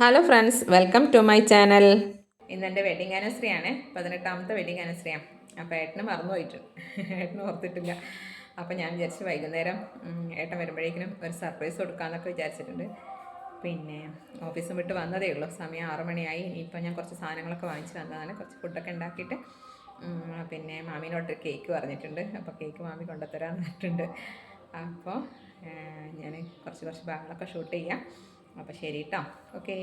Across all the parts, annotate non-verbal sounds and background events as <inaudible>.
Hello friends welcome to my channel ഇന്ന് എന്റെ wedding anniversary ആണ്. പതിനെട്ടാമത്തെ വെഡിങ് ആനിവേഴ്സറിയാണ് അപ്പോൾ ഏട്ടന് മറന്നു പോയിട്ട്. ഏട്ടന് ഓർത്തിട്ടില്ല. അപ്പോൾ ഞാൻ വിചാരിച്ചു വൈകുന്നേരം ഏട്ടൻ വരുമ്പോഴേക്കിനും ഒരു സർപ്രൈസ് കൊടുക്കാമെന്നൊക്കെ വിചാരിച്ചിട്ടുണ്ട്. പിന്നെ ഓഫീസും വിട്ട് വന്നതേ ഉള്ളൂ. സമയം ആറു മണിയായി. ഇനിയിപ്പോൾ ഞാൻ കുറച്ച് സാധനങ്ങളൊക്കെ വാങ്ങിച്ച് വന്നതാണ് കുറച്ച് ഫുഡൊക്കെ ഉണ്ടാക്കിയിട്ട്. പിന്നെ മാമീനോട്ട് കേക്ക് പറഞ്ഞിട്ടുണ്ട്. അപ്പോൾ കേക്ക് മാമി കൊണ്ടുത്തരാമെന്ന് പറഞ്ഞിട്ടുണ്ട്. അപ്പോൾ ഞാൻ കുറച്ച് കുറച്ച് ഭാഗങ്ങളൊക്കെ ഷൂട്ട് ചെയ്യാം. അപ്പോൾ ശരി കേട്ടോ ഓക്കേ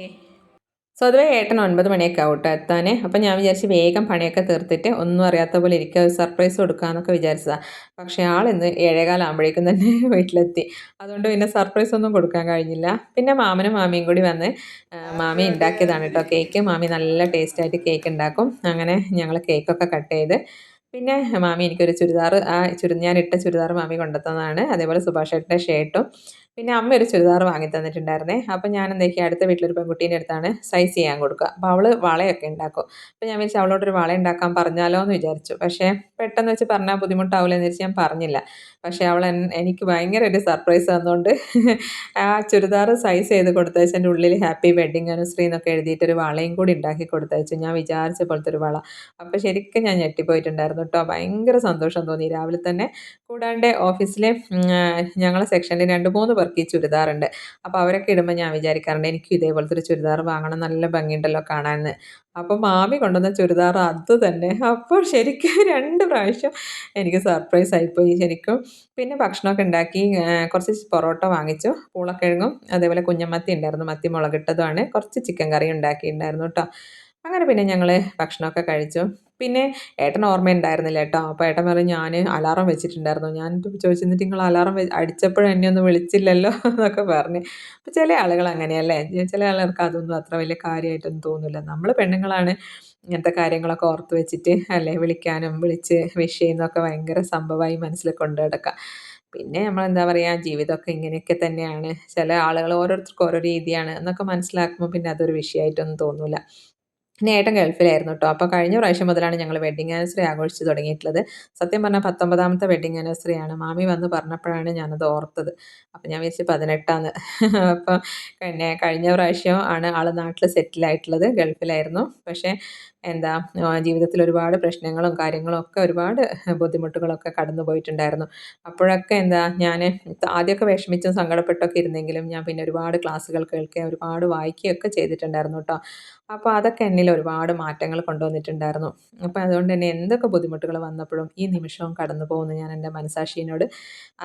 സോ അതുവേ ഏട്ടൻ ഒൻപത് മണിയൊക്കെ ആവട്ടെ എത്താൻ അപ്പം ഞാൻ വിചാരിച്ച് വേഗം പണിയൊക്കെ തീർത്തിട്ട് ഒന്നും അറിയാത്ത പോലെ ഇരിക്കുക ഒരു സർപ്രൈസ് കൊടുക്കാമെന്നൊക്കെ വിചാരിച്ചതാണ് പക്ഷേ ആൾ ഇന്ന് ഏഴേകാലാകുമ്പോഴേക്കും തന്നെ <laughs> വീട്ടിലെത്തി. അതുകൊണ്ട് പിന്നെ സർപ്രൈസ് ഒന്നും കൊടുക്കാൻ കഴിഞ്ഞില്ല. പിന്നെ മാമനും മാമിയും കൂടി വന്ന് മാമി ഉണ്ടാക്കിയതാണ് കേട്ടോ കേക്ക് മാമി നല്ല ടേസ്റ്റായിട്ട് കേക്ക് ഉണ്ടാക്കും. അങ്ങനെ ഞങ്ങൾ കേക്കൊക്കെ കട്ട് ചെയ്ത്. പിന്നെ മാമി എനിക്കൊരു ചുരിദാർ ആ ചുരി ഞാൻ ഇട്ട ചുരിദാർ മാമി കൊണ്ടുത്തന്നതാണ്. അതേപോലെ സുഭാഷേട്ടന്റെ ഷേർട്ടും ഷർട്ടും പിന്നെ അമ്മ ഒരു ചുരിദാർ വാങ്ങി തന്നിട്ടുണ്ടായിരുന്നേ. അപ്പം ഞാൻ എന്തൊക്കെ അടുത്ത വീട്ടിലൊരു പെൺകുട്ടീന്റെ അടുത്താണ് സൈസ് ചെയ്യാൻ കൊടുക്കുക. അപ്പോൾ അവൾ വളയൊക്കെ ഉണ്ടാക്കും. അപ്പോൾ ഞാൻ വിചാരിച്ചു അവളോടൊരു വള ഉണ്ടാക്കാൻ പറഞ്ഞാലോ എന്ന് വിചാരിച്ചു. പക്ഷേ പെട്ടെന്ന് വെച്ച് പറഞ്ഞാൽ ബുദ്ധിമുട്ടാവില്ല എന്ന് വെച്ച് ഞാൻ പറഞ്ഞില്ല. പക്ഷേ അവൾ എനിക്ക് ഭയങ്കര ഒരു സർപ്രൈസ് തന്നുകൊണ്ട് ആ ചുരിദാർ സൈസ് ചെയ്ത് കൊടുത്തയച്ചതിന്റെ ഉള്ളിൽ ഹാപ്പി വെഡിങ് അനുശ്രീ എന്നൊക്കെ എഴുതിയിട്ടൊരു വളയും കൂടി ഉണ്ടാക്കി കൊടുത്തയച്ചു. ഞാൻ വിചാരിച്ച പോലത്തെ ഒരു വള. അപ്പോൾ ശരിക്കും ഞാൻ ഞെട്ടിപ്പോയിട്ടുണ്ടായിരുന്നു കേട്ടോ. ഭയങ്കര സന്തോഷം തോന്നി. രാവിലെ തന്നെ കൂടാണ്ട് ഓഫീസിലെ ഞങ്ങളെ സെക്ഷനിൽ രണ്ട് മൂന്ന് പേർക്ക് ഈ ചുരിദാറുണ്ട്. അപ്പോൾ അവരൊക്കെ ഇടുമ്പോൾ ഞാൻ വിചാരിക്കാറുണ്ട് എനിക്ക് ഇതേപോലത്തെ ഒരു ചുരിദാർ വാങ്ങണം നല്ല ഭംഗിയുണ്ടല്ലോ കാണാൻ അപ്പോൾ മാമി കൊണ്ടുവന്ന ചുരിദാർ അത് തന്നെ. അപ്പോൾ ശരിക്കും രണ്ട് പ്രാവശ്യം എനിക്ക് സർപ്രൈസ് ആയിപ്പോയി ശരിക്കും. പിന്നെ ഭക്ഷണമൊക്കെ ഉണ്ടാക്കി കുറച്ച് പൊറോട്ട വാങ്ങിച്ചു പൂളക്കിഴങ്ങും അതേപോലെ കുഞ്ഞമത്തി ഉണ്ടായിരുന്നു മത്തി മുളകിട്ടതുമാണ്. കുറച്ച് ചിക്കൻ കറി ഉണ്ടാക്കിയിട്ടുണ്ടായിരുന്നു കേട്ടോ. അങ്ങനെ പിന്നെ ഞങ്ങൾ ഭക്ഷണമൊക്കെ കഴിച്ചു. പിന്നെ ഏട്ടൻ ഓർമ്മയുണ്ടായിരുന്നില്ല കേട്ടോ. അപ്പോൾ ഏട്ടൻ പറഞ്ഞു ഞാൻ അലാറം വെച്ചിട്ടുണ്ടായിരുന്നു. ഞാൻ ചോദിച്ചിട്ട് നിങ്ങൾ അലാറം അടിച്ചപ്പോഴും എന്നെ ഒന്നും വിളിച്ചില്ലല്ലോ? <laughs> എന്നൊക്കെ പറഞ്ഞ്. അപ്പോൾ ചില ആളുകൾ അങ്ങനെയല്ലേ? ചില ആളുകൾക്ക് അതൊന്നും അത്ര വലിയ കാര്യമായിട്ടൊന്നും തോന്നില്ല നമ്മൾ പെണ്ണുങ്ങളാണ് ഇങ്ങനത്തെ കാര്യങ്ങളൊക്കെ ഓർത്ത് വെച്ചിട്ട് അല്ലേ വിളിക്കാനും വിളിച്ച് വിഷ് ചെയ്യുന്നതൊക്കെ ഭയങ്കര സംഭവമായി മനസ്സിൽ കൊണ്ടു പിന്നെ നമ്മൾ എന്താ പറയുക ജീവിതമൊക്കെ ഇങ്ങനെയൊക്കെ തന്നെയാണ്. ചില ആളുകൾ ഓരോരുത്തർക്കും ഓരോ രീതിയാണ് എന്നൊക്കെ മനസ്സിലാക്കുമ്പോൾ പിന്നെ അതൊരു വിഷയമായിട്ടൊന്നും തോന്നില്ല പിന്നെ ഏട്ടൻ ഗൾഫിലായിരുന്നു കേട്ടോ അപ്പോൾ കഴിഞ്ഞ പ്രാവശ്യം മുതലാണ് ഞങ്ങൾ വെഡിങ് ആനിവേഴ്സറി ആഘോഷിച്ച് തുടങ്ങിയിട്ടുള്ളത്. സത്യം പറഞ്ഞാൽ പത്തൊമ്പതാമത്തെ വെഡിങ് ആനിവേഴ്സറിയാണ് മാമി വന്ന് പറഞ്ഞപ്പോഴാണ് ഞാനത് ഓർത്തത്. അപ്പോൾ ഞാൻ വിചാരിച്ചു പതിനെട്ടാന്ന്. അപ്പോൾ പിന്നെ കഴിഞ്ഞ പ്രാവശ്യം ആണ് ആൾ നാട്ടിൽ സെറ്റിലായിട്ടുള്ളത് ഗൾഫിലായിരുന്നു. പക്ഷേ എന്താ ജീവിതത്തിൽ ഒരുപാട് പ്രശ്നങ്ങളും കാര്യങ്ങളും ഒക്കെ ഒരുപാട് ബുദ്ധിമുട്ടുകളൊക്കെ കടന്നു പോയിട്ടുണ്ടായിരുന്നു. അപ്പോഴൊക്കെ എന്താ ഞാൻ ആദ്യമൊക്കെ വിഷമിച്ചും സങ്കടപ്പെട്ടൊക്കെ ഇരുന്നെങ്കിലും ഞാൻ പിന്നെ ഒരുപാട് ക്ലാസ്സുകൾ കേൾക്കുകയും ഒരുപാട് വായിക്കുകയൊക്കെ ചെയ്തിട്ടുണ്ടായിരുന്നു കേട്ടോ. അപ്പോൾ അതൊക്കെ എന്നിൽ ഒരുപാട് മാറ്റങ്ങൾ കൊണ്ടുവന്നിട്ടുണ്ടായിരുന്നു. അപ്പോൾ അതുകൊണ്ട് തന്നെ എന്തൊക്കെ ബുദ്ധിമുട്ടുകൾ വന്നപ്പോഴും ഈ നിമിഷവും കടന്നു പോകുന്നു ഞാൻ എന്റെ മനസാക്ഷിനോട്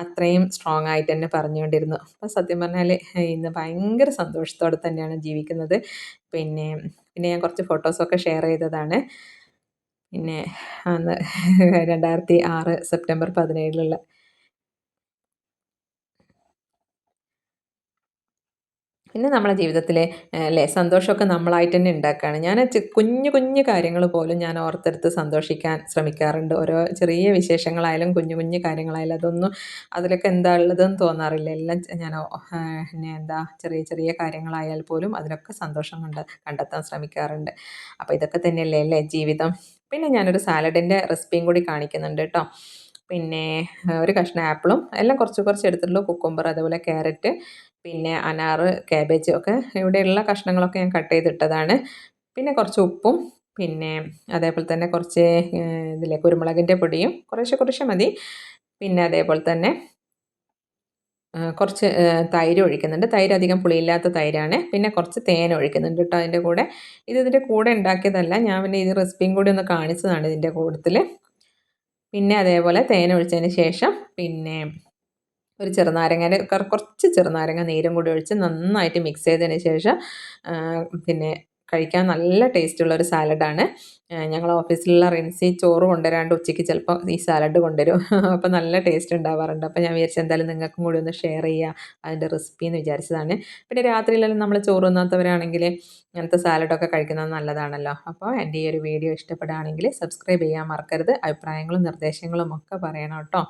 അത്രയും സ്ട്രോങ് ആയിട്ട് തന്നെ പറഞ്ഞുകൊണ്ടിരുന്നു. അപ്പോൾ സത്യം പറഞ്ഞാൽ ഇന്ന് ഭയങ്കര സന്തോഷത്തോടെ തന്നെയാണ് ജീവിക്കുന്നത്. പിന്നെ പിന്നെ ഞാൻ കുറച്ച് ഫോട്ടോസൊക്കെ ഷെയർ ചെയ്തതാണ്. പിന്നെ അന്ന് <laughs> രണ്ടായിരത്തി ആറ് സെപ്റ്റംബർ പതിനേഴിലുള്ള പിന്നെ നമ്മളെ ജീവിതത്തിലെ അല്ലേ സന്തോഷമൊക്കെ നമ്മളായിട്ട് തന്നെ ഉണ്ടാക്കുകയാണ് ഞാൻ കുഞ്ഞു കുഞ്ഞു കാര്യങ്ങൾ പോലും ഞാൻ ഓർത്തെടുത്ത് സന്തോഷിക്കാൻ ശ്രമിക്കാറുണ്ട്. ഓരോ ചെറിയ വിശേഷങ്ങളായാലും കുഞ്ഞു കുഞ്ഞു കാര്യങ്ങളായാലും അതൊന്നും അതിലൊക്കെ എന്താ ഉള്ളതെന്ന് തോന്നാറില്ല. എല്ലാം ഞാൻ പിന്നെ എന്താ ചെറിയ ചെറിയ കാര്യങ്ങളായാൽ പോലും അതിലൊക്കെ സന്തോഷം കണ്ട കണ്ടെത്താൻ ശ്രമിക്കാറുണ്ട്. അപ്പോൾ ഇതൊക്കെ തന്നെയല്ലേ അല്ലേ ജീവിതം. പിന്നെ ഞാനൊരു സാലഡിന്റെ റെസിപ്പിയും കൂടി കാണിക്കുന്നുണ്ട് കേട്ടോ പിന്നെ ഒരു കഷ്ണം ആപ്പിളും എല്ലാം കുറച്ച് കുറച്ച് എടുത്തിട്ടുള്ളൂ. കുക്കുംബർ അതുപോലെ ക്യാരറ്റ് പിന്നെ അനാറ് കാബേജ് ഒക്കെ ഇവിടെയുള്ള കഷ്ണങ്ങളൊക്കെ ഞാൻ കട്ട് ചെയ്തിട്ടതാണ്. പിന്നെ കുറച്ച് ഉപ്പും പിന്നെ അതേപോലെ തന്നെ കുറച്ച് ഇതിലെ കുരുമുളകിന്റെ പൊടിയും കുറേശ്ശെ കുറേശ്ശെ മതി. പിന്നെ അതേപോലെ തന്നെ കുറച്ച് തൈര് ഒഴിക്കുന്നുണ്ട്. തൈര് അധികം പുളിയില്ലാത്ത തൈരാണ്. പിന്നെ കുറച്ച് തേൻ ഒഴിക്കുന്നുണ്ട് കേട്ടോ അതിന്റെ കൂടെ. ഇത് ഇതിന്റെ കൂടെ ഉണ്ടാക്കിയതല്ല ഞാൻ പിന്നെ ഇത് റെസിപ്പിയും കൂടി ഒന്ന് കാണിച്ചതാണ് ഇതിന്റെ കൂട്ടത്തിൽ പിന്നെ അതേപോലെ തേൻ ഒഴിച്ചതിന് ശേഷം പിന്നെ ഒരു ചെറുനാരങ്ങയുടെ കുറച്ച് ചെറുനാരങ്ങ നീരും കൂടി ഒഴിച്ച് നന്നായിട്ട് മിക്സ് ചെയ്തതിന് ശേഷം പിന്നെ കഴിക്കാൻ നല്ല ടേസ്റ്റുള്ള ഒരു സാലഡാണ് ഞങ്ങൾ ഓഫീസിലുള്ള റിൻസി ചോറ് കൊണ്ടുവരാണ്ട് ഉച്ചയ്ക്ക് ചിലപ്പോൾ ഈ സാലഡ് കൊണ്ടുവരും. <laughs> അപ്പോൾ നല്ല ടേസ്റ്റ് ഉണ്ടാവാറുണ്ട്. അപ്പോൾ ഞാൻ വിചാരിച്ചു എന്തായാലും നിങ്ങൾക്കും കൂടി ഒന്ന് ഷെയർ ചെയ്യുക അതിന്റെ റെസിപ്പി എന്ന് വിചാരിച്ചതാണ്. പിന്നെ രാത്രിയിലെല്ലാം നമ്മൾ ചോറ് തിന്നാത്തവരാണെങ്കിൽ ഇങ്ങനത്തെ സാലഡൊക്കെ കഴിക്കുന്നത് നല്ലതാണല്ലോ. അപ്പോൾ എന്റെ ഈ ഒരു വീഡിയോ ഇഷ്ടപ്പെടുകയാണെങ്കിൽ സബ്സ്ക്രൈബ് ചെയ്യാൻ മറക്കരുത്. അഭിപ്രായങ്ങളും നിർദ്ദേശങ്ങളും ഒക്കെ പറയണം കേട്ടോ.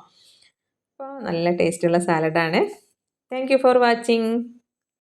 അപ്പോൾ നല്ല ടേസ്റ്റുള്ള സാലഡാണ്. Thank you for watching